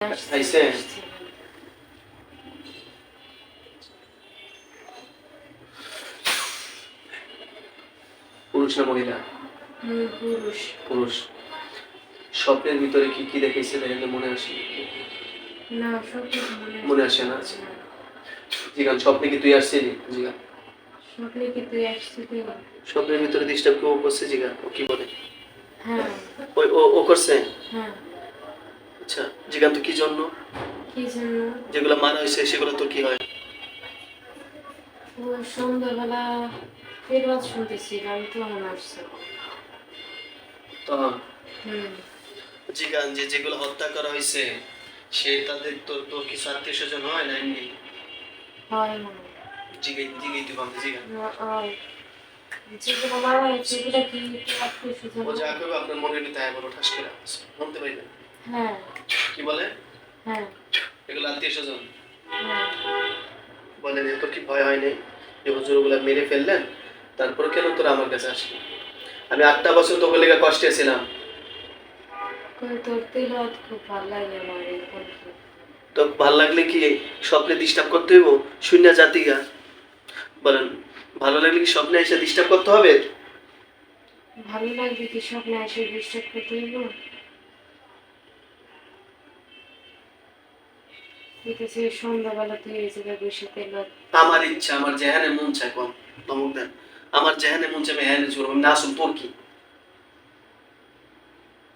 আইছে পুরুষ না মহিলা পুরুষ। পুরুষ। স্বপ্নের ভিতরে কি কি দেখেছে দেখেন মনে আসে? না মনে আসে না? জিগান স্বপ্নে কি তুই আসছিলি? জিগান। স্বপ্নে কি তুই আসছিলি? স্বপ্নের ভিতরে ডিস্টার্ব কেউ করছে জিগান? ও কি বলে? হ্যাঁ। ওই ও ও করছে? হ্যাঁ। আচ্ছা জিগান তো কি জন্য? কি জন্য? যেগুলো মারা হয়েছে সেগুলো কি হয়? ও সন্ধ্যাবেলা ফেরবাদ শুনতেছিলাম তখন আসছে। তখন? জিগান যে যেগুলো হত্যা করা হয়েছে সে তাদের তোর তোর কিছু আত্মীয় স্বজন হয় না এমনি? হয় না। জিগাই জিগাই তুই ভাবতে জিগান। যেগুলো মারা হয়েছে এগুলো কি আত্মীয় স্বজন? ও যা করবে আপনার মনের ভিতরে ঠাস করে শুনতে পাইবেন হ্যাঁ। কি বলে? হ্যাঁ। এগুলো আত্মীয় স্বজন। হ্যাঁ। বলে যে তোর কি ভয় হয়নি যে হুজুর ওগুলা মেরে ফেললেন? তারপরে কেন তোরা আমার কাছে আসলি? আমি আটটা বছর তোকে লেগে কষ্টে ছিলাম। তো ভালো লাগলে কি স্বপ্নে ডিস্টার্ব করতে হইব? শূন্য জাতিগা বলেন ভালো লাগলে কি স্বপ্নে এসে ডিস্টার্ব করতে হবে? ভালো লাগবে কি স্বপ্নে এসে ডিস্টার্ব করতে হইব? আমার ইচ্ছা, আমার যেহানে মন চায় কম দেন। আমার যেহানে মন চায় না শুন তোর কি?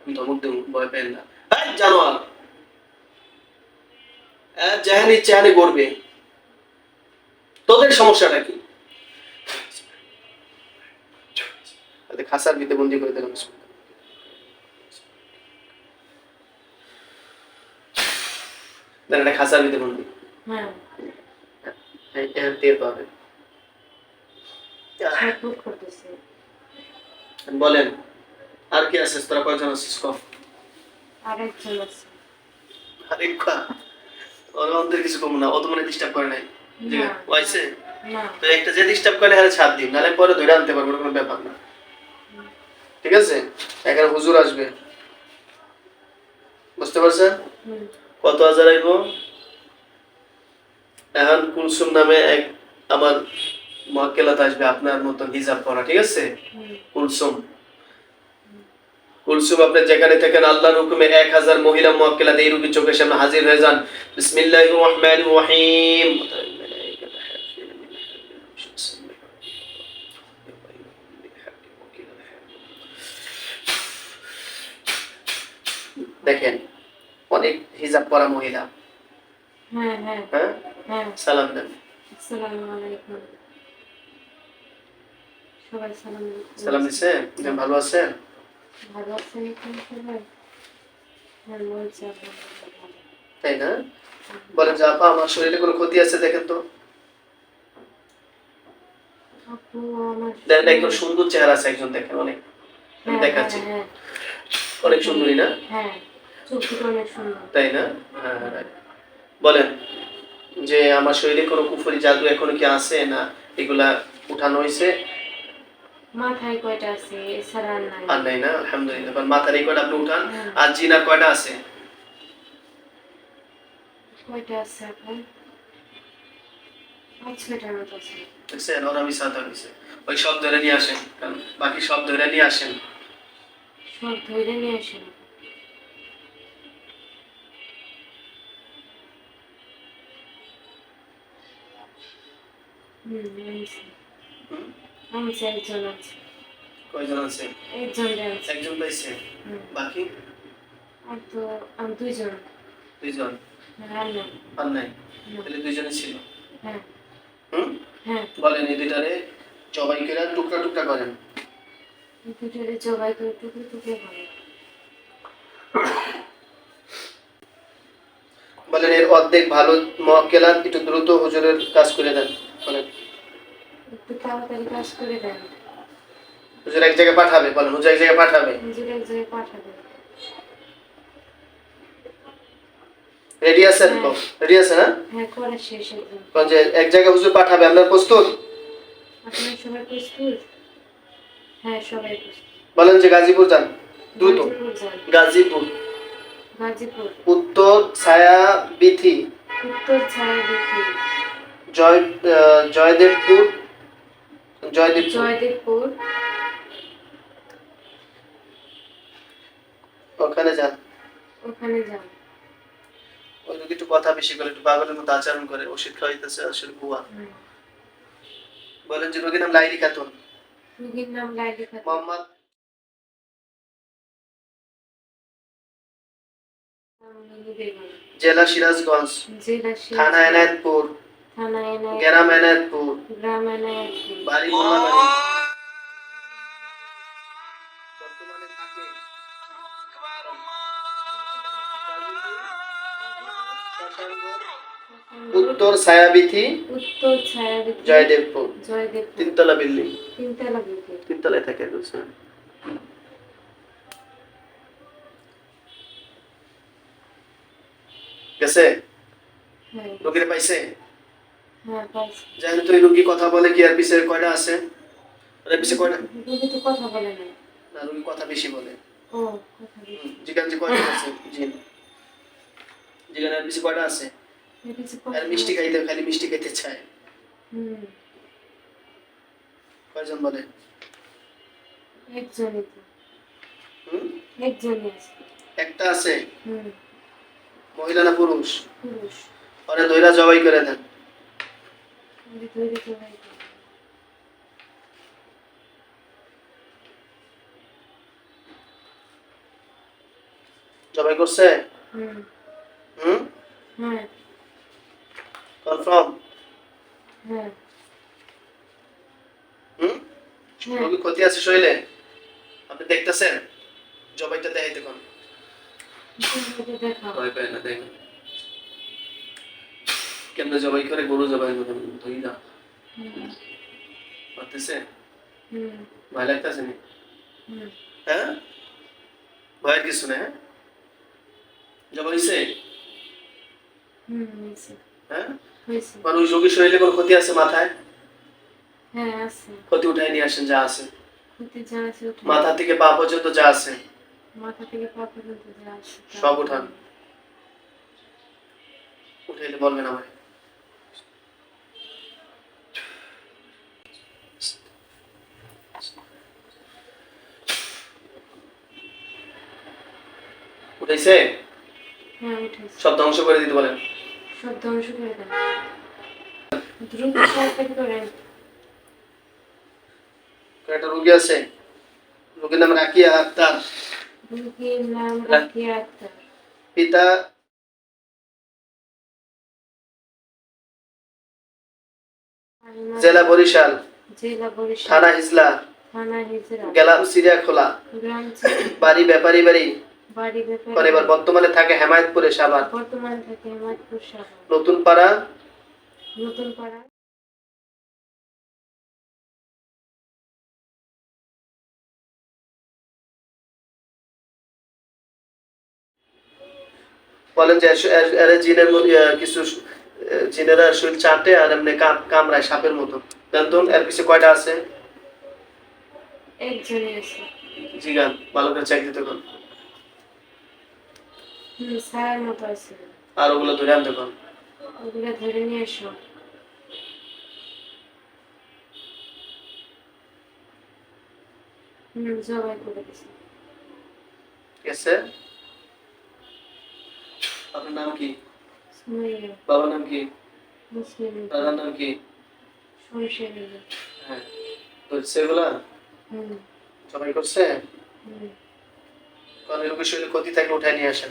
আমি দেব, ভয় পেন না। যেহানে ইচ্ছা হানে করবে তোদের সমস্যাটা কি? খাসার ভিতরে বন্দি করে দিলাম দেন এটা খাসার ভিতরে বন্দি। হ্যাঁ। টের পাবে। বলেন আর কি আছিস তোরা কয়জন আছিস? কম। আরেকজন আছে। আরে খা। ওর অন্তর কিছু কম না ও তো মনে ডিস্টার্ব করে নাই। জি না। ও আইছে? না। তো একটা যে ডিস্টার্ব করে হারে ছাড় দিন নাহলে পরে ধরে আনতে পারব কোনো ব্যাপার না। ঠিক আছে? এখানে হুজুর আসবে। বুঝতে পারছেন? কত হাজার আইব? এখন কুলসুম নামে এক আমার মক্কেলাত আসবে, আপনার মতন হিজাব করা, ঠিক আছে? কুলসুম। কুলসুম, আপনি যেখানে থাকেন, আল্লাহর হুকুমে এক হাজার মহিলা মোয়াক্কেলাতে এই রুগীর চোখের সামনে হাজির হয়ে যান। বিসমিল্লাহির রহমানির রহিম। দেখেন অনেক হিজাব পরা মহিলা। হ্যাঁ হ্যাঁ। হ্যাঁ? সালাম দেন। সালাম দিছে? ভালো আছেন? ভালো। তাই না? বলেন যে আপা আমার শরীরে কোনো ক্ষতি আছে? দেখেন তো। দেখেন একজন সুন্দর চেহারা আছে একজন দেখেন অনেক। দেখাচ্ছি। অনেক সুন্দরী না? হ্যাঁ। তাই না? হ্যাঁ হ্যাঁ. বলেন যে আমার শরীরে কোনো কুফরি জাদু এখনও কি আছে না এগুলা উঠানো হয়েছে? মাথায় কয়টা আছে? এছাড়া আর নাই। আর নাই না? আলহামদুলিল্লাহ। মাথার এই কয়টা আপনি উঠান? হ্যাঁ। আর জিনার কয়টা আছে? কয়টা আছে এখন? পাঁচ ছয়টার মতো আছে। দেখছেন? ওরা আমি সাথে হয়েছে ওই সব ধরে নিয়ে আসেন। কারণ বাকি সব ধরে নিয়ে আসেন। সব ধরে নিয়ে আসেন। একজন আছে। কয়জন আছে? একজন আনছি একজন পাইছে বাকি? আর তো আর দুইজন। দুইজন? আর না আর নাই? তাহলে দুইজনে ছিল? হ্যাঁ। হুম? হ্যাঁ। বলেন এই দুইটারে জবাই করে টুকরা টুকরা করেন। দুটোরে জবাই করে টুকরো টুকরো হবে বলেন এর অর্ধেক ভালো মক্কেলাত একটু দ্রুত হুজুরের কাজ করে দেন। বলেন। একটু তাড়াতাড়ি কাজ করে দেন। হুজুর এক জায়গায় পাঠাবে বলেন হুজুর এক জায়গায় পাঠাবে। নিজের এক জায়গায় পাঠাবেন রেডি আছেন? রেডি আছে না হ্যাঁ? করা শেষ একদম। যে এক জায়গায় হুজুর পাঠাবে আপনার প্রস্তুত? আপনার সবাই প্রস্তুত? হ্যাঁ সবাই প্রস্তুত। বলেন যে গাজীপুর যান দ্রুত। গাজীপুর উত্তর ছায়া বিথি উত্তর ছায়া জয় জয়দেবপুর জয়দেবপুর। জয়দেবপুর। ওখানে যান। ওখানে যান। ওই রোগী একটু কথা বেশি করে একটু পাগলের মতো আচরণ করে ওষুধ খাওয়াইতেছে আসলে বুয়া। বলেন যে রোগীর নাম লাইলি খাতুন। রোগীর নাম লাইলি খাতুন। মোহাম্মদ জেলা সিরাজগঞ্জ জেলা থানা এনায়তপুর। থানা এনায়ত গ্রাম এনায়তপুর গ্রাম এনায়তপুর বাড়ি মোল্লাবাড়ি বর্তমানে থাকে উত্তর ছায়াবিথি উত্তর ছায়াবিথি জয়দেবপুর। জয়দেবপুর। তিনতলা বিল্ডিং। তিনতলা বিল্ডিং। তিনতলায় থাকে বুঝছেন গেছে? হ্যাঁ। রোগীর পাইছে? হ্যাঁ পাইছি জানেন তো এই রোগী কথা বলে কি আর পিছে কয়টা আছে? কয়টা? রোগী তো কথা বলে না না রোগী কথা বেশি বলে। ও জিগান কয়টা আছে? জি। জিগান আর পিছে কয়টা আছে? আর মিষ্টি খাইতে খালি মিষ্টি খাইতে চায়। হুম। কয়জন বলে? একজনই তো। হুম? একজনই আছে। একটা আছে? হুম। মহিলা না পুরুষ? পুরুষ। ওরে দইরা জবাই করে দেন। জবাই করছে? হুম। হুম? হ্যাঁ। কনফার্ম হ্যাঁ। হুম? হ্যাঁ। রোগী ক্ষতি আছে শরীরে? আপনি দেখতেছেন? জবাইটা দেখাইতে কোন ভয় পায় না দেখেন। কেমনে জবাই করে গরু জবাই করে ধরি না। পারতেছে? ভয় লাগতেছে নি? হ্যাঁ? ভয়ের কিছু না হ্যাঁ? জবাই হয়েছে হ্যাঁ? মানুষ রোগীর শরীরে কোনো ক্ষতি আছে মাথায়? হ্যাঁ ক্ষতি উঠাই নিয়ে আসেন যা আছে। মাথা থেকে পা পর্যন্ত যা আছে। মাথা থেকে পা পর্যন্ত যা আছে সব উঠান। উঠাইলে বলবেন আমায়। উঠাইছে? হ্যাঁ সব ধ্বংস করে দিতে বলেন। সব ধ্বংস করে দেন। দ্রুত তাড়াতাড়ি করেন? একটা রোগী আছে। রোগীর নাম রাকিয়া আক্তার। রুগীর নাম রাকিয়া আক্তার। পিতা জেলা বরিশাল। জেলা বরিশাল। থানা হিজলা। থানা গেলাম সিরিয়াখোলা গ্রাম বাড়ি ব্যাপারী বাড়ি। এবার বর্তমানে থাকে হেমায়তপুরে সাবান। বর্তমানে থাকে হেমাদপুর সাগর নতুন পাড়া? নতুন পাড়া। বলেন যে এর- জিনের কিছু জিনেরা শরীর চাটে আর এমনি কাম- কামড়ায় সাপের মতো। জানতুন এর পিছে কয়টা আছে? একজনই আছে। জিগান ভালো করে চেক দিতে কোন হুম মতো আছে আর ওগুলো ধরে আনতে কোন ওগুলো ধরে নিয়ে এসো। হুম জবাই করে দিছি। ঠিক আপনার নাম কি? বাবার নাম কি? দাদার নাম কি? হ্যাঁ। হুম। সবাই করছে? এই রোগীর শরীরে ক্ষতি থাকলে উঠায় নিয়ে আসেন।